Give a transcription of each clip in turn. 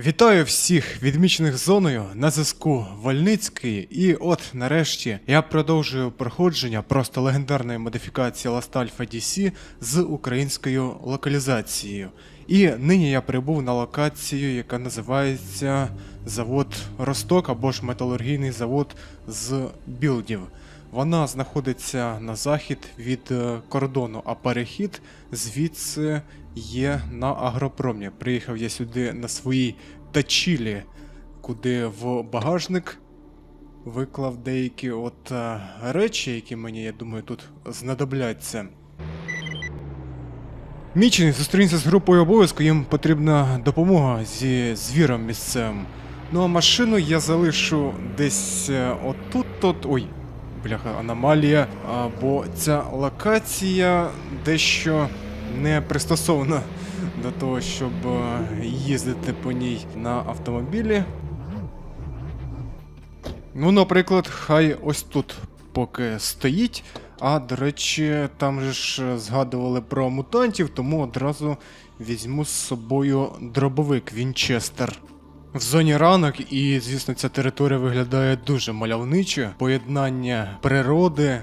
Вітаю всіх відмічених зоною на зв'язку Вольницький. І от нарешті я продовжую проходження просто легендарної модифікації Last Alpha DC з українською локалізацією. І нині я прибув на локацію, яка називається завод Росток або ж металургійний завод з білдів. Вона знаходиться на захід від е, кордону, а перехід звідси є на агропромі. Приїхав я сюди на своїй тачілі, куди в багажник виклав деякі от е, речі, які мені, я думаю, тут знадобляться. Мічений зустрінься з групою обов'язку, їм потрібна допомога зі звіром місцевим. Ну а машину я залишу десь е, отут от. Ой, бляха, аномалія. Бо ця локація дещо не пристосована до того, щоб е, їздити по ній на автомобілі. Ну, наприклад, хай ось тут поки стоїть. А, до речі, там же ж згадували про мутантів, тому одразу візьму з собою дробовик Вінчестер. В зоні ранок, і, звісно, ця територія виглядає дуже мальовничо. Поєднання природи е,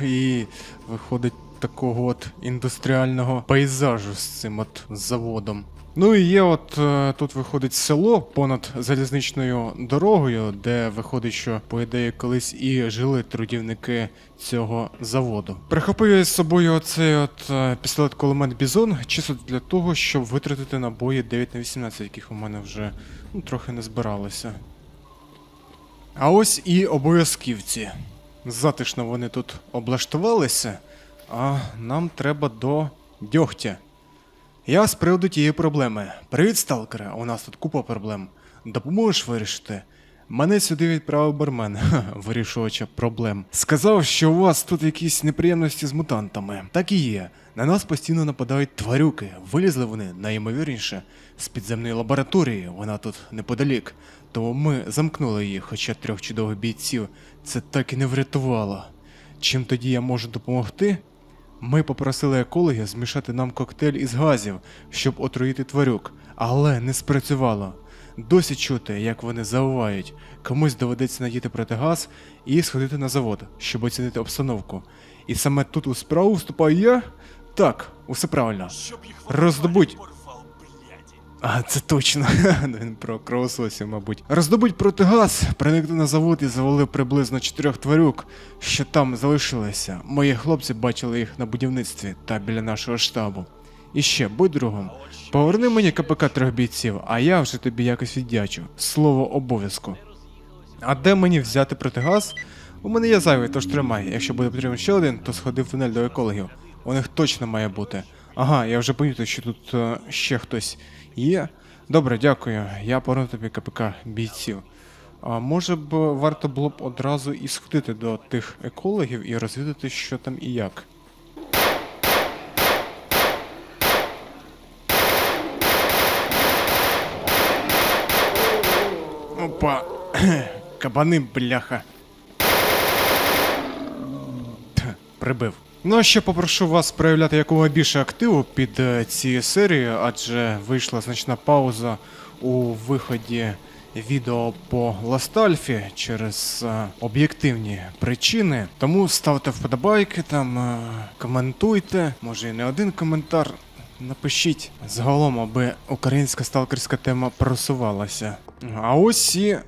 і виходить такого от індустріального пейзажу з цим от заводом. Ну і є от е, тут виходить село понад залізничною дорогою, де виходить, що по ідеї колись і жили трудівники цього заводу. Прихопив я з собою оцей от е, пістолет кулемет Бізон, чисто для того, щоб витратити набої 9 на 18, яких у мене вже трохи не збиралися. А ось і обов'язківці. Затишно вони тут облаштувалися, а нам треба до дьогтя. Я з приводу тієї проблеми. Привіт, сталкере, у нас тут купа проблем. Допоможеш вирішити? Мене сюди відправив бармен, вирішувача проблем. Сказав, що у вас тут якісь неприємності з мутантами. Так і є. На нас постійно нападають тварюки. Вилізли вони, найімовірніше, з підземної лабораторії, вона тут неподалік. Тому ми замкнули її, хоча трьох чудових бійців це так і не врятувало. Чим тоді я можу допомогти? Ми попросили екологів змішати нам коктейль із газів, щоб отруїти тварюк, але не спрацювало. Досі чути, як вони завивають. Комусь доведеться надіти протигаз і сходити на завод, щоб оцінити обстановку. І саме тут у справу вступаю я? Так, усе правильно. Роздобудь. А, це точно. Він про кровососів, мабуть. Роздобудь протигаз, проникли на завод і завалив приблизно чотирьох тварюк, що там залишилися. Мої хлопці бачили їх на будівництві та біля нашого штабу. І ще, будь другом, поверни мені КПК трьох бійців, а я вже тобі якось віддячу. Слово обов'язку. А де мені взяти протигаз? У мене є зайвий, тож тримай. Якщо буде потрібен ще один, то сходи в тунель до екологів. У них точно має бути. Ага, я вже помітив, що тут е, ще хтось є. Добре, дякую. Я поверну тобі КПК бійців. А може б варто було б одразу і сходити до тих екологів і розвідати, що там і як. Опа. Кабани, бляха. Прибив. Ну а ще попрошу вас проявляти якомога більше активу під е, цією серією, адже вийшла значна пауза у виході відео по Ластальфі через е, об'єктивні причини. Тому ставте вподобайки, там е, коментуйте, може і не один коментар. Напишіть загалом, аби українська сталкерська тема просувалася. А ось і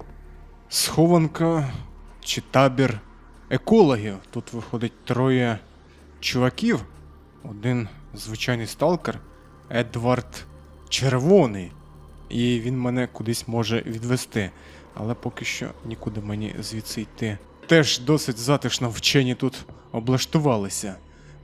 схованка чи табір екологів. Тут виходить троє чуваків. Один звичайний сталкер Едвард Червоний. І він мене кудись може відвести. Але поки що нікуди мені звідси йти. Теж досить затишно вчені тут облаштувалися.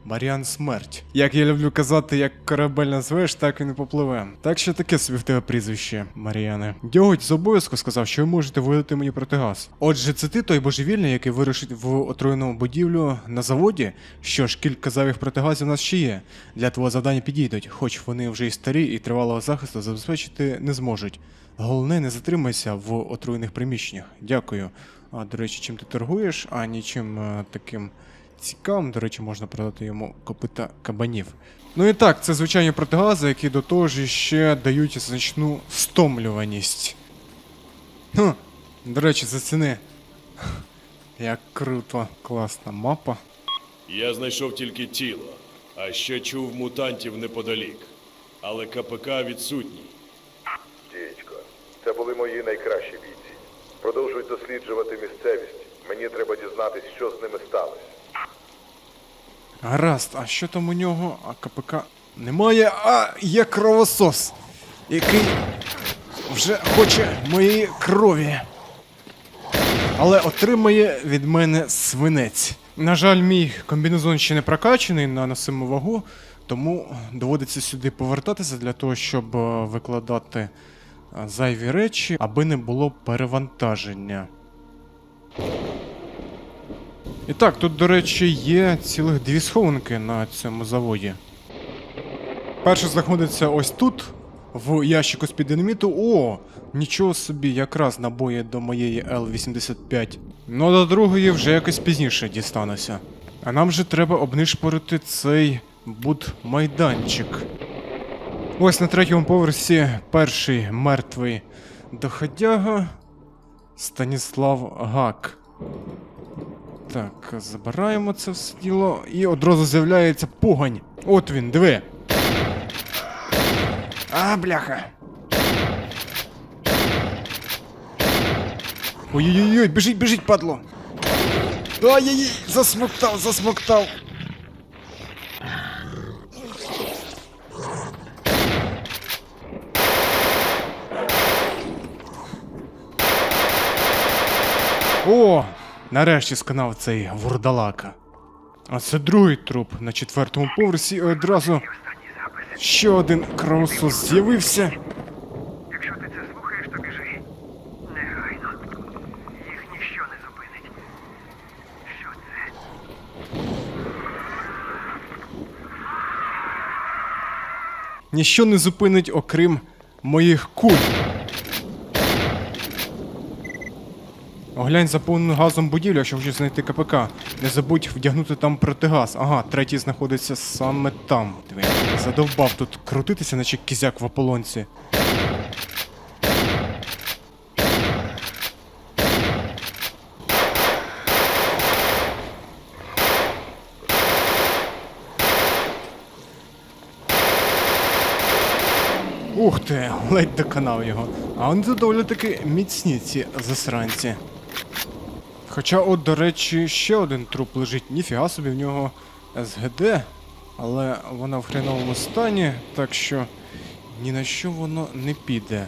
Маріан смерть. Як я люблю казати, як корабель назвеш, так він і попливе. Так що таке собі в тебе прізвище, Маріане. Дьоготь з обов'язку сказав, що ви можете видати мені протигаз. Отже, це ти той божевільний, який вирушить в отруєну будівлю на заводі. Що ж, кілька зайвих протигазів у нас ще є. Для твого завдання підійдуть, хоч вони вже і старі, і тривалого захисту забезпечити не зможуть. Головне, не затримайся в отруєних приміщеннях. Дякую. А до речі, чим ти торгуєш, а нічим е, таким цікавим. До речі, можна продати йому копита кабанів. Ну і так, це звичайні протигази, які до того ж ще дають значну стомлюваність. Хм, до речі, заціни. Як круто, класна мапа. Я знайшов тільки тіло, а ще чув мутантів неподалік. Але КПК відсутній. Дідько, це були мої найкращі бійці. Продовжують досліджувати місцевість. Мені треба дізнатись, що з ними сталося. Гаразд, а що там у нього? А КПК немає, а є кровосос, який вже хоче моєї крові. Але отримає від мене свинець. На жаль, мій комбінезон ще не прокачаний на носиму вагу, тому доводиться сюди повертатися для того, щоб е, викладати зайві речі, аби не було перевантаження. І так, тут, до речі, є цілих дві схованки на цьому заводі. Перша знаходиться ось тут, в ящику з-під динаміту. О, нічого собі, якраз набої до моєї Л-85. Ну до другої вже якось пізніше дістануся. А нам же треба обнишпорити цей будмайданчик. Ось на третьому поверсі перший мертвий доходяга Станіслав Гак. Так, забираємо це все діло. І одразу з'являється погань. От він, диви. А, бляха. Ой-ой-ой, біжить, біжить, падло. Ай-яй-яй, засмоктав, засмоктав. О, нарешті сканав цей вурдалака. А це другий труп на четвертому поверсі і одразу ще один кровосос з'явився. Якщо ти це слухаєш, то біжи. Негайно. Їх ніщо не зупинить. Що це? Ніщо не зупинить, окрім моїх куль. Оглянь заповнену газом будівлю, якщо хочеш знайти КПК. Не забудь вдягнути там протигаз. Ага, третій знаходиться саме там. Диви, задовбав тут крутитися, наче кізяк в ополонці. Ух ти, ледь доконав його. А вони доволі таки міцні ці засранці. Хоча, от, до речі, ще один труп лежить, ніфіга собі в нього СГД, але вона в хреновому стані, так що ні на що воно не піде.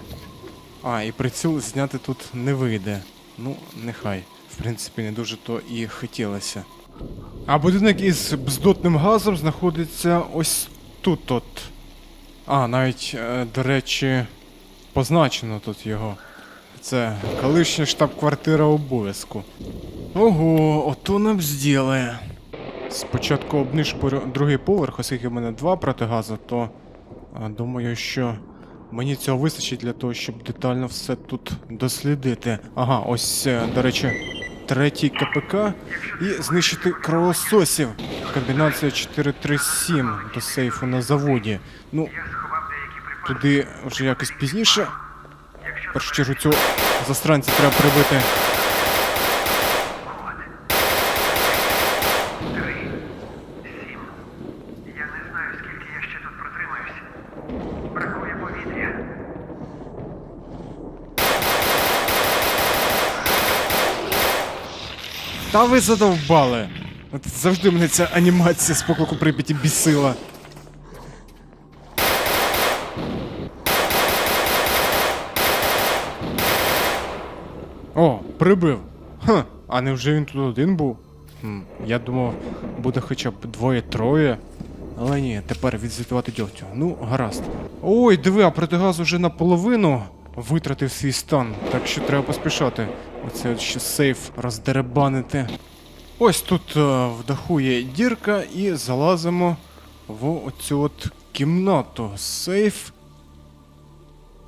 А, і приціл зняти тут не вийде. Ну, нехай. В принципі, не дуже то і хотілося. А будинок із бздотним газом знаходиться ось тут от. А, навіть, е, до речі, позначено тут його. Це колишня штаб-квартира обов'язку. Ого, ото нам зділає. Спочатку обнишпорю другий поверх, оскільки в мене два протигаза, то думаю, що мені цього вистачить для того, щоб детально все тут дослідити. Ага, ось, е, до речі, третій КПК і знищити кровососів. Комбінація 437 до сейфу на заводі. Ну, туди вже якось пізніше. В першу чергу цього застранця треба прибити. Та ви задовбали! От завжди мене ця анімація з поклику Прип'яті бісила. О, прибив. Ха, а невже він тут один був? Хм, я думав, буде хоча б двоє-троє. Але ні, тепер відзвітувати дьогтю. Ну, гаразд. Ой, диви, а протигаз уже наполовину витратив свій стан, так що треба поспішати. Оце от ще сейф роздеребанити. Ось тут е, в даху є дірка і залазимо в оцю от кімнату. Сейф.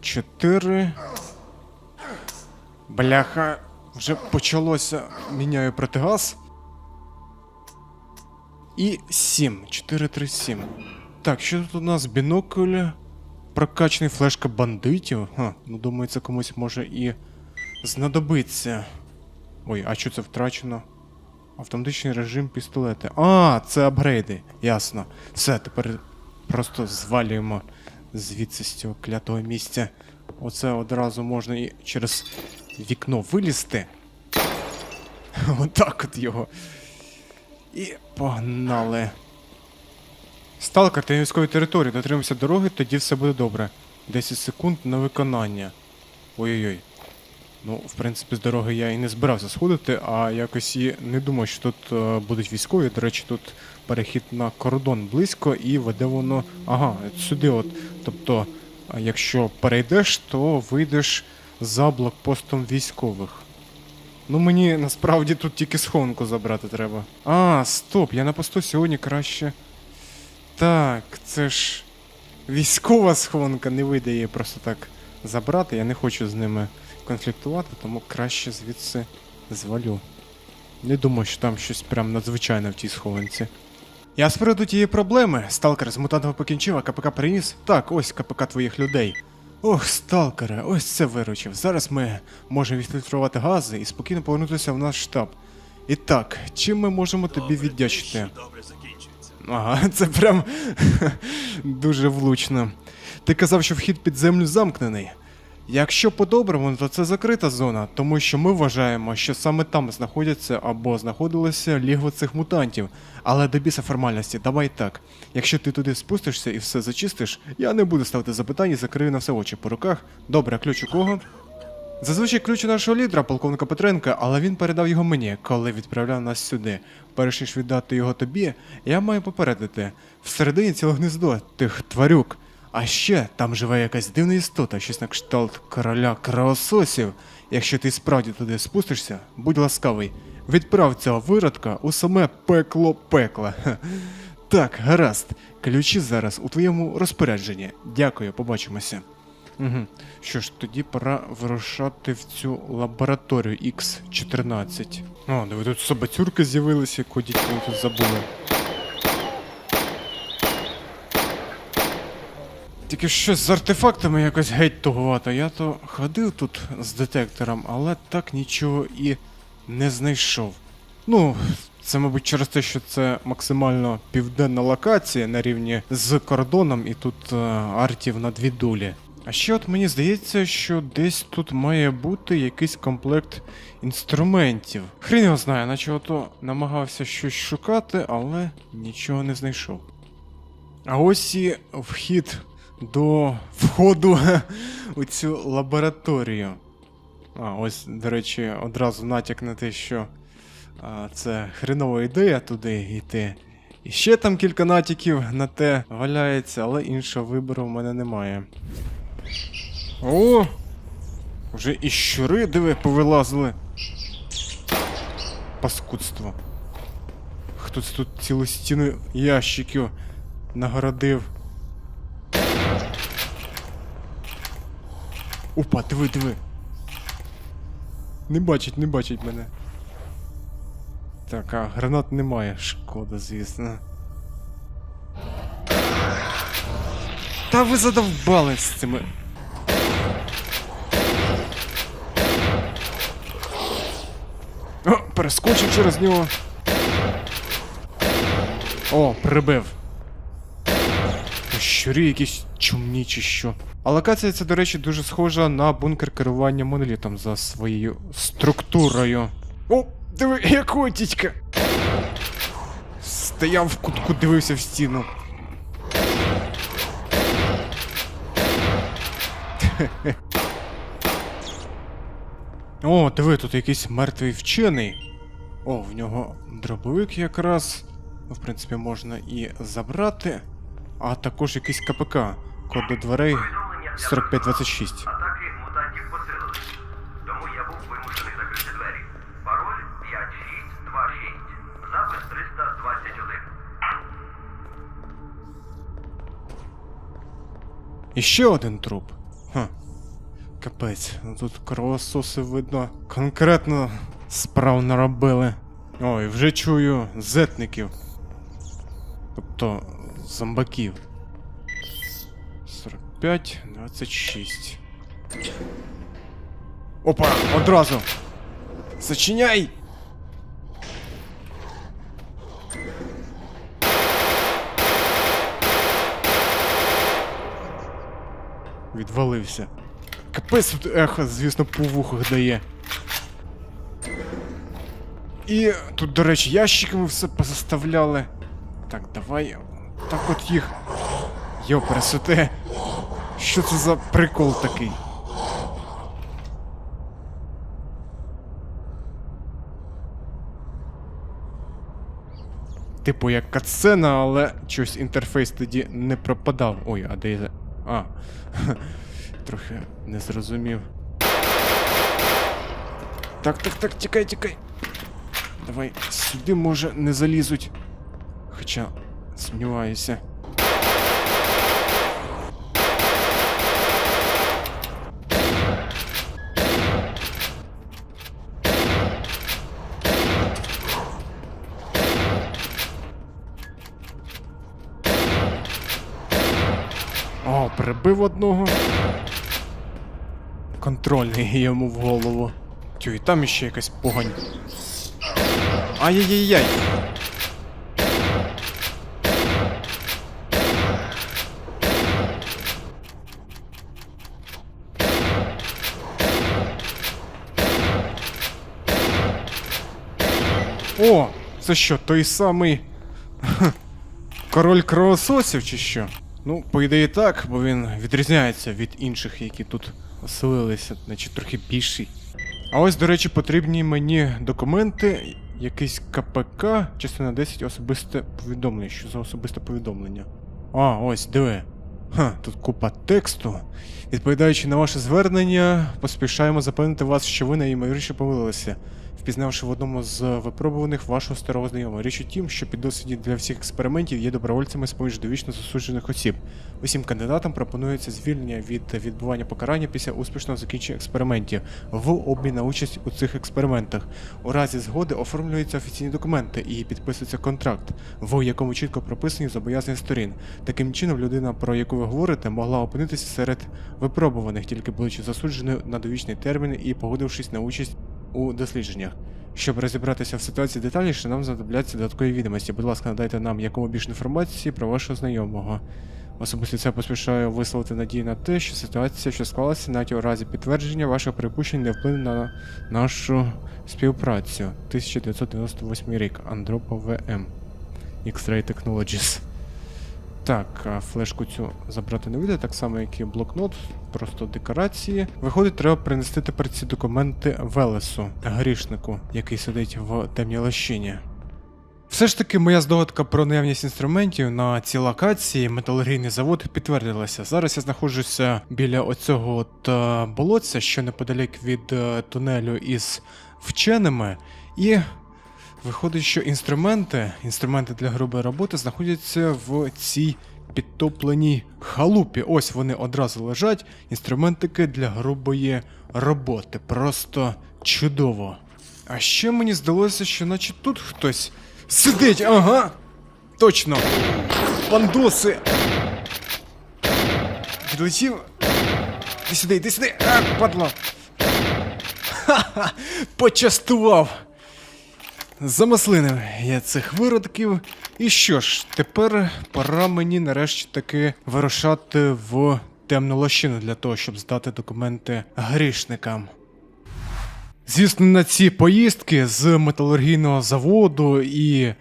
4. Бляха, вже почалося. Міняю протигаз. і 7. 437. Так, що тут у нас? Бінокль. Прокачаний флешка бандитів. Ха, ну думаю, це комусь може і знадобиться. Ой, а що це втрачено? Автоматичний режим пістолети. А, це апгрейди. Ясно. Все, тепер просто звалюємо звідси з цього клятого місця. Оце одразу можна і через вікно вилізти. Отак от його. І погнали. Сталкер, ти військовій території, дотримуйся дороги, тоді все буде добре. 10 секунд на виконання. Ой-ой-ой. Ну, в принципі, з дороги я і не збирався сходити, а якось і не думав, що тут е, будуть військові. До речі, тут перехід на кордон близько і веде воно. Ага, сюди от. Тобто, якщо перейдеш, то вийдеш за блокпостом військових. Ну мені насправді тут тільки схованку забрати треба. А, стоп, я на посту сьогодні краще. Так, це ж військова схованка, не вийде її просто так забрати. Я не хочу з ними конфліктувати, тому краще звідси звалю. Не думаю, що там щось прям надзвичайне в тій схованці. Я приводу тієї проблеми. Сталкер з мутантами покінчив, а КПК приніс. Так, ось КПК твоїх людей. Ох, сталкере, ось це виручив. Зараз ми можемо відфільтрувати гази і спокійно повернутися в наш штаб. І так, чим ми можемо тобі віддячити? Ага, це прям дуже влучно. Ти казав, що вхід під землю замкнений. Якщо по-доброму, то це закрита зона, тому що ми вважаємо, що саме там знаходяться або знаходилося лігво цих мутантів. Але до біса формальності, давай так. Якщо ти туди спустишся і все зачистиш, я не буду ставити запитань і закрию на все очі по руках. Добре, ключ у кого? Зазвичай ключ у нашого лідера, полковника Петренка, але він передав його мені, коли відправляв нас сюди. Перш ніж віддати його тобі, я маю попередити. Всередині ціле гнездо тих тварюк. А ще там живе якась дивна істота, щось на кшталт короля кровососів. Якщо ти справді туди спустишся, будь ласкавий, відправ цього виродка у саме пекло пекла. Так, гаразд. Ключі зараз у твоєму розпорядженні. Дякую, побачимося. Угу. Що ж, тоді пора вирушати в цю лабораторію X14. О, диви, тут собацюрки з'явилися, яку дітей тут забули. Тільки щось з артефактами якось геть туговато. Я то ходив тут з детектором, але так нічого і не знайшов. Ну, це, мабуть, через те, що це максимально південна локація на рівні з кордоном, і тут е, артів на дві дулі. А ще от мені здається, що десь тут має бути якийсь комплект інструментів. Хрін його знає, наче ото намагався щось шукати, але нічого не знайшов. А ось і вхід до входу у цю лабораторію. А, ось, до речі, одразу натяк на те, що а, це хренова ідея туди йти. І ще там кілька натяків на те валяється, але іншого вибору в мене немає. О! Вже і щури, диви, повилазили. Паскудство. Хтось тут цілу стіну ящиків нагородив. Опа, диви, диви. Не бачить, не бачить мене. Так, а гранат немає, шкода, звісно. Та ви задовбали з цими. О, перескочив через нього. О, прибив. Щурі якісь чумні чи що. А локація ця, до речі, дуже схожа на бункер керування монолітом за своєю структурою. О, диви, якого тітька! Стояв в кутку, дивився в стіну. О, диви, тут якийсь мертвий вчений. О, в нього дробовик якраз. В принципі, можна і забрати. А також якийсь КПК. Код до дверей 4526. Атаки мутантів посилились. Тому я був вимушений закрити двері. Пароль 5626. Запис 321. І ще один труп. Ха. Капець, ну тут кровососи видно. Конкретно справ наробили. Ой, вже чую зетників. Тобто зомбаків. 45, 26. Опа, одразу. Зачиняй! Відвалився. Капець тут ехо, звісно, по вухах дає. І тут, до речі, ящиками все позаставляли. Так, давай. Так от їх. Йо, пересоте. Що це за прикол такий? Типу як катсцена, але щось інтерфейс тоді не пропадав. Ой, а де я. А. Трохи не зрозумів. Так, так, так, тікай, тікай. Давай сюди, може, не залізуть. Хоча сумніваюся. О, прибив одного. Контрольний йому в голову. Тю, і там іще якась погонь. Ай-яй-яй-яй. О, це що, той самий король кровососів чи що? Ну, по ідеї так, бо він відрізняється від інших, які тут оселилися, значить трохи більший. А ось, до речі, потрібні мені документи, якийсь КПК, частина 10 особисте повідомлення. Що за особисте повідомлення? А, ось, диви. Ха, тут купа тексту. Відповідаючи на ваше звернення, поспішаємо запевнити вас, що ви найімовірніше помилилися, впізнавши в одному з випробуваних вашого старого знайомого. Річ у тім, що піддослідні для всіх експериментів є добровольцями з поміж довічно засуджених осіб. Усім кандидатам пропонується звільнення від відбування покарання після успішного закінчення експериментів в обмін на участь у цих експериментах. У разі згоди оформлюються офіційні документи і підписується контракт, в якому чітко прописані зобов'язання сторін. Таким чином, людина, про яку ви говорите, могла опинитися серед випробуваних, тільки будучи засудженою на довічний термін і погодившись на участь у дослідженнях. Щоб розібратися в ситуації детальніше, нам знадобляться додаткові відомості. Будь ласка, надайте нам якому більше інформації про вашого знайомого. Особисто це поспішаю висловити надію на те, що ситуація, що склалася, навіть у разі підтвердження ваших припущень не вплине на нашу співпрацю. 1998 рік. Андропов ВМ. X-Ray Technologies. Так, флешку цю забрати не вийде, так само, як і блокнот, просто декорації. Виходить, треба принести тепер ці документи Велесу, грішнику, який сидить в темній лощині. Все ж таки, моя здогадка про наявність інструментів на цій локації металургійний завод підтвердилася. Зараз я знаходжуся біля оцього от е, болотця, що неподалік від е, тунелю із вченими, і виходить, що інструменти, інструменти для грубої роботи знаходяться в цій підтопленій халупі. Ось вони одразу лежать. Інструментики для грубої роботи. Просто чудово. А ще мені здалося, що наче тут хтось сидить, ага. Точно. Пандоси. Відлетів. Іди сюди, іди сюди. А, падла. Ха-ха, почастував. Замаслинив я цих виродків. І що ж, тепер пора мені нарешті таки вирушати в темну лощину для того, щоб здати документи грішникам. Звісно, на ці поїздки з металургійного заводу і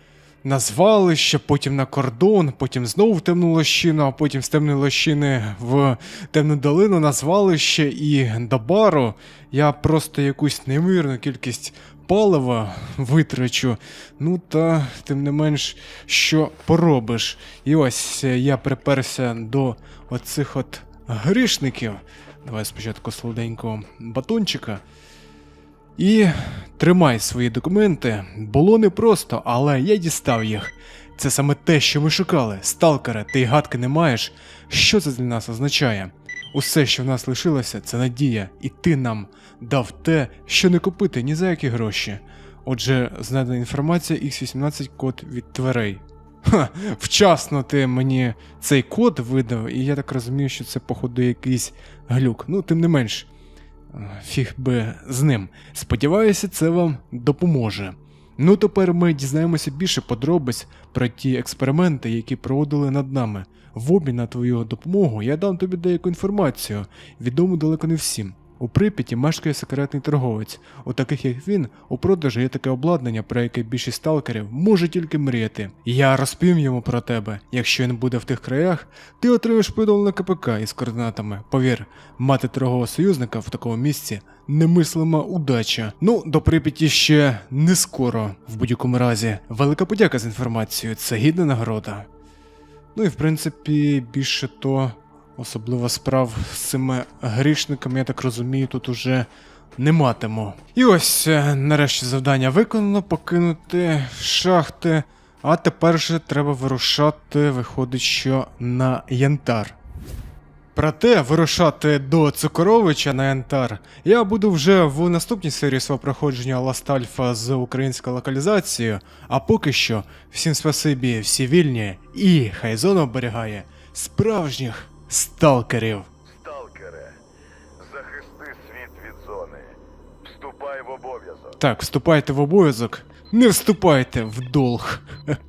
на звалище, потім на кордон, потім знову в темну лощину, а потім з темної лощини в темну долину на звалище і до бару. Я просто якусь неймовірну кількість палива витрачу. Ну та тим не менш, що поробиш. І ось е, я приперся до оцих от грішників. Давай спочатку солоденького батончика. І тримай свої документи. Було непросто, але я дістав їх. Це саме те, що ми шукали. Сталкере, ти гадки не маєш. Що це для нас означає? Усе, що в нас лишилося, це надія, і ти нам дав те, що не купити ні за які гроші. Отже, знайдена інформація X18 код від дверей. Ха, вчасно ти мені цей код видав, і я так розумію, що це, походу, якийсь глюк. Ну, тим не менш, е, фіг би з ним. Сподіваюся, це вам допоможе. Ну, тепер ми дізнаємося більше подробиць про ті експерименти, які проводили над нами. В обмін на твою допомогу я дам тобі деяку інформацію, відому далеко не всім. У Прип'яті мешкає секретний торговець. У таких як він, у продажу є таке обладнання, про яке більшість сталкерів може тільки мріяти. Я розповім йому про тебе. Якщо він буде в тих краях, ти отримаєш повідомлення КПК із координатами. Повір, мати торгового союзника в такому місці немислима удача. Ну, до Прип'яті ще не скоро, в будь-якому разі. Велика подяка з інформацією, це гідна нагорода. Ну і в принципі, більше то, особливо справ з цими грішниками, я так розумію, тут уже не матиму. І ось е, нарешті завдання виконано, покинути шахти. А тепер же треба вирушати, виходить, що на янтар. Проте вирушати до Цукоровича на Янтар я буду вже в наступній серії свого проходження Alpha з українською локалізацією. А поки що, всім спасибі, всі вільні, і хай зона оберігає справжніх сталкерів. Сталкере, захисти світ від зони. Вступай в обов'язок. Так, вступайте в обов'язок, не вступайте в долг.